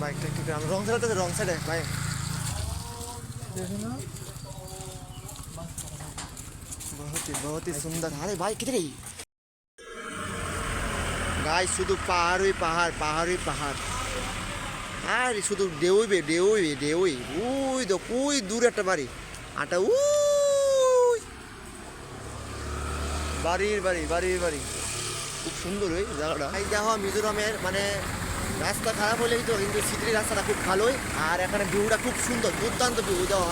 বাইকটা একটু রং সাইডে রং সাইডে ভাই बहुत ही बहुत ही सुंदर अरे भाई किधर है গাই শুধু পাহাড়ই পাহাড় পাহাড়ই পাহাড় আর শুধু ঢেউই বে ঢেউই ঢেউই উই তো কুই দূর একটা বাড়ি আটা উই বাড়ির বাড়ি বাড়ির বাড়ি। খুব সুন্দর ওই জায়গাটা। এই দেখো, মিজোরামের মানে রাস্তা খারাপ হলেই তো কিন্তু সিটির রাস্তাটা খুব ভালোই। আর এখানে ভিউটা খুব সুন্দর, দুর্দান্ত ভিউ দেওয়া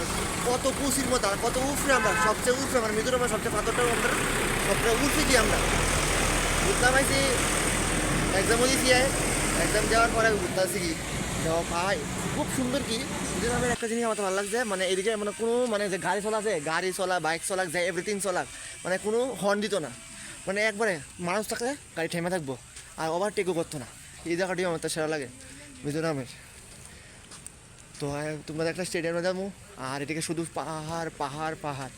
কত কুশির মতো, আর কত উফরে আমরা, সবচেয়ে উফরে মানে মিজোরামের সবচেয়ে পাথরটা আমরা, সবচেয়ে উফরে দিই আমরা। বুঝতে পারছি? এক্সামও দিয়েছি এক্সাম দেওয়ার পরে বুঝতে পারছি যাওয়া পাই খুব সুন্দর কি? মিজোরামের একটা জিনিস আমার তো ভালো লাগছে মানে এদিকে মানে কোনো মানে যে গাড়ি চলা আছে গাড়ি চলা বাইক চলাক যায় এভরিথিং চলাক মানে কোনো হর্ন দিত না। মানে একবারে মানুষ থাকলে গাড়ি থেমে থাকব, আর ওভারটেকও করতো না। এই জায়গাটিও আমার তো সেরা লাগে মিজোরামের তো তোমরা একটা স্টেডিয়ামে যাব, আর এদিকে শুধু পাহাড় পাহাড় পাহাড়।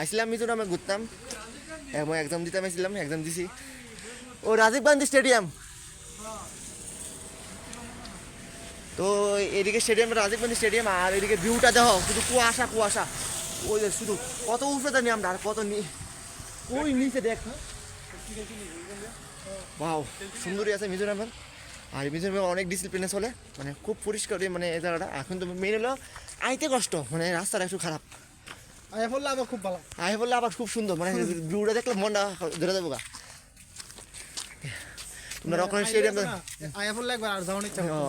আসলাম মিজোরামে, ঘুরতাম। এবং এক্সাম দিতাম এসেছিলাম এক্সাম দিছি। ও রাজীব গান্ধী স্টেডিয়াম তো এদিকে স্টেডিয়াম রাজীব গান্ধী স্টেডিয়াম আর এদিকে ভিউটা দেখো শুধু কুয়াশা কুয়াশা। ওই শুধু কত উপরে জানি আমরা আর কত নি ওই নিচে দেখ বাও সুন্দরী আছে মিজোরামের আর মিজোরামে অনেক ডিসিপ্লিনে চলে মানে খুব পরিষ্কার মানে এই জায়গাটা। এখন তো মেন হলো আইতে কষ্ট মানে রাস্তাটা একটু খারাপ। আয়া পড়লে আবার খুব ভালো। আই বললে আবার খুব সুন্দর মানে ভিউটা দেখলে মনটা ধরে দেবো গা। তোমরা রকম স্টেডিয়াম আয়া পড়লে একবার আর যাওয়ার ইচ্ছা ও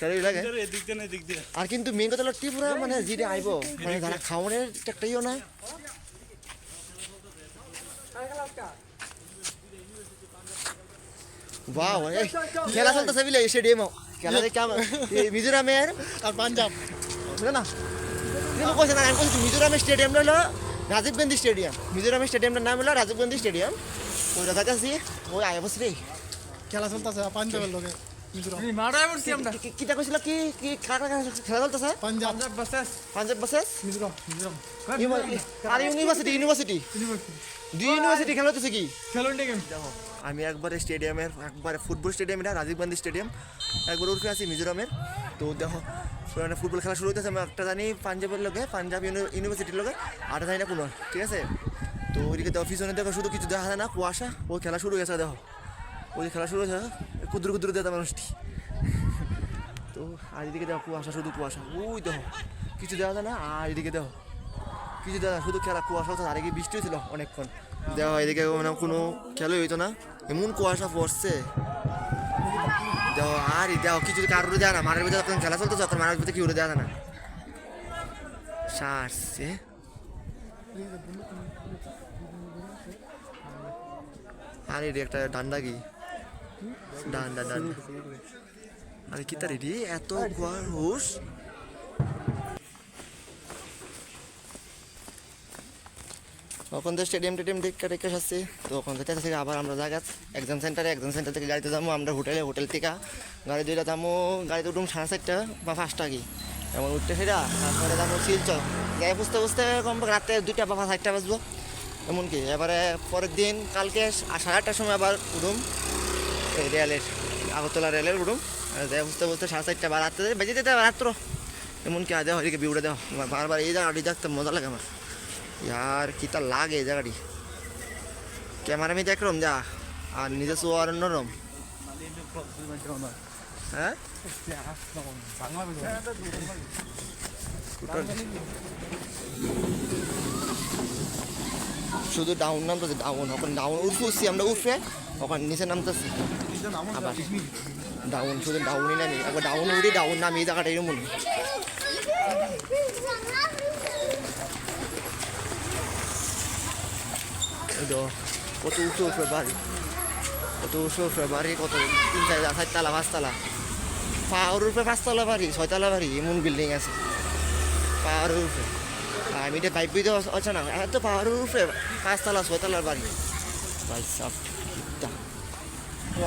সেটাই লাগে দিয়ে আর কিন্তু মেন কথা হলো ত্রিপুরা মানে যেটা আইব। মানে যারা খাওয়ানোর একটাইও না বাও এই খেলা চলতেছে বিলে স্টেডিয়াম খেলা দেখে মিজোরামের আর পাঞ্জাব। না না? তুমি কইছে না আমি কইছি মিজোরামের স্টেডিয়াম হলো রাজীব গান্ধী স্টেডিয়াম মিজোরামের স্টেডিয়ামটার নাম হলো রাজীব গান্ধী স্টেডিয়াম ওই দাদা কাছে ওই আয় বসে রে খেলা চলতেছে পাঞ্জাবের লোকে। আমরা। কি- কিটা কইছিল? কি কি কার কার খেলা চলতেছে পাঞ্জাব। পাঞ্জাব বাসেস পাঞ্জাব বাসেস মিজোরাম মিজোরাম আর ইউনিভার্সিটি ইউনিভার্সিটি। দুই ইউনিভার্সিটি খেলা হচ্ছে কি? খেলুন গেম। আমি একবারে স্টেডিয়ামের একবারে ফুটবল স্টেডিয়াম এটা রাজীব গান্ধী স্টেডিয়াম। একবার উঠে আছি মিজোরামের। তো দেখো মানে ফুটবল খেলা শুরু হতেছে আমি একটা জানি পাঞ্জাবের লোকে পাঞ্জাব ইউনি- ইউনিভার্সিটির লোকে আটা জানি না কোনো ঠিক আছে? তো ওইদিকে পিছনে দেখো শুধু কিছু দেখা যায় না কুয়াশা ও খেলা শুরু হয়েছে দেখো। ওই খেলা শুরু হয়েছে কুদুর কুদুর দেয় মানুষটি। তো আর এদিকে দেখো, কুয়াশা, শুধু কুয়াশা। ওই দেখো, কিছু দেওয়া যায় না, আর এদিকে দেখো, কিছু দেওয়া শুধু খেলা, কুয়াশা হতো আর বৃষ্টি হয়েছিল অনেকক্ষণ। দেখো, এদিকে মানে কোনো খেলাই হইতো না, এমন কুয়াশা পড়ছে। দেখো, আর দেখো, কিছু কারোর দেয় না, মাঠের ভিতরে যখন খেলা চলতো তখন মাঠের ভিতরে কি উড়ে দেয় না। সারছে। আর এটি একটা ডান্ডা কি? ডান্ডা ডান্ডা আরে কি তার এটি এত কুয়ার হুস তখন তো স্টেডিয়াম টেডিয়াম দেখে রেখে আসছে। তো ওখান থেকে থেকে আবার আমরা জায়গা এক্সাম সেন্টারে একজন সেন্টার থেকে গাড়িতে যাব আমরা হোটেলে হোটেল থেকে। গাড়ি দুইটা যাব গাড়িতে উঠুম সাড়ে চারটা বা পাঁচটা কি। এমন উঠতে সেটা, তারপরে যাব শিলচর। গায়ে বুঝতে বুঝতে কম রাতে দুইটা বা চারটা বাজবো। এমনকি এবারে পরের দিন কালকে সাড়ে আটটার সময় আবার উঠুম। এই রেলের আগরতলা রেলের গুরু বুঝতে বুঝতে সাড়ে চারটা বা রাত্রে বেজে যেতে রাত্র। এমনকি আজ হরিকে বিউটা দেওয়া বারবার এই জায়গাটি দেখতে মজা লাগে আমার। আর কি তার লাগে এই জায়গাটি। ক্যামেরা আমি দেখলাম যা, আর নিজে আর অন্যরম হ্যাঁ? শুধু ডাউন নামতেছে ডাউন ওখানে ডাউন উঠে উঠছি আমরা, উঠে ওখানে নিচে নামতেছি। আবার ডাউন শুধু ডাউনই নামি একবার ডাউন উঠি ডাউন নামি এই জায়গাটা এরকম এই কত উঁচু উঠবে বাড়ি কত উঁচু উঠবে বাড়ি কত তিন চার চারতলা পাঁচতলা পাহাড়ের উপরে পাঁচতলা বাড়ি ছয়তলা বাড়ি এমন বিল্ডিং আছে পাহাড়ের উপরে আমি এটা বাইক বুঝতে আছে না এত পাহাড়ের উপরে পাঁচতলা ছয়তলার বাড়ি ভাই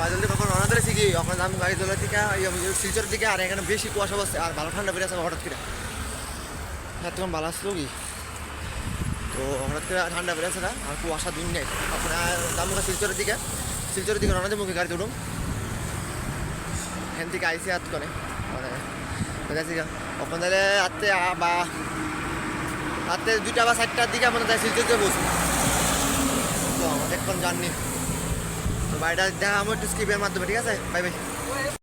আদালতে কখন রওনা ধরেছি কি? ওখানে আমি গাড়ি তোলার দিকে শিলচর দিকে, আর এখানে বেশি কুয়াশা বসছে, আর ভালো ঠান্ডা বেড়ে আছে হঠাৎ করে। হ্যাঁ তখন ভালো আসলো কি? তো হঠাৎ করে ঠান্ডা বেড়ে আছে না, আর কুয়াশা দিন নেই। আপনার দামুকা শিলচরের দিকে। শিলচরের দিকে রওনা মুখে গাড়ি তুলুম হেন থেকে আইসি হাত করে মানে গেছি ওখান থেকে হাতে বা হাতে দুইটা বা চারটার দিকে আমরা যাই শিলচর দিয়ে বসবো। তো অনেকক্ষণ জাননি বাড়িটা দেখা আমার একটু স্কিপের মাধ্যমে ঠিক আছে? Bye bye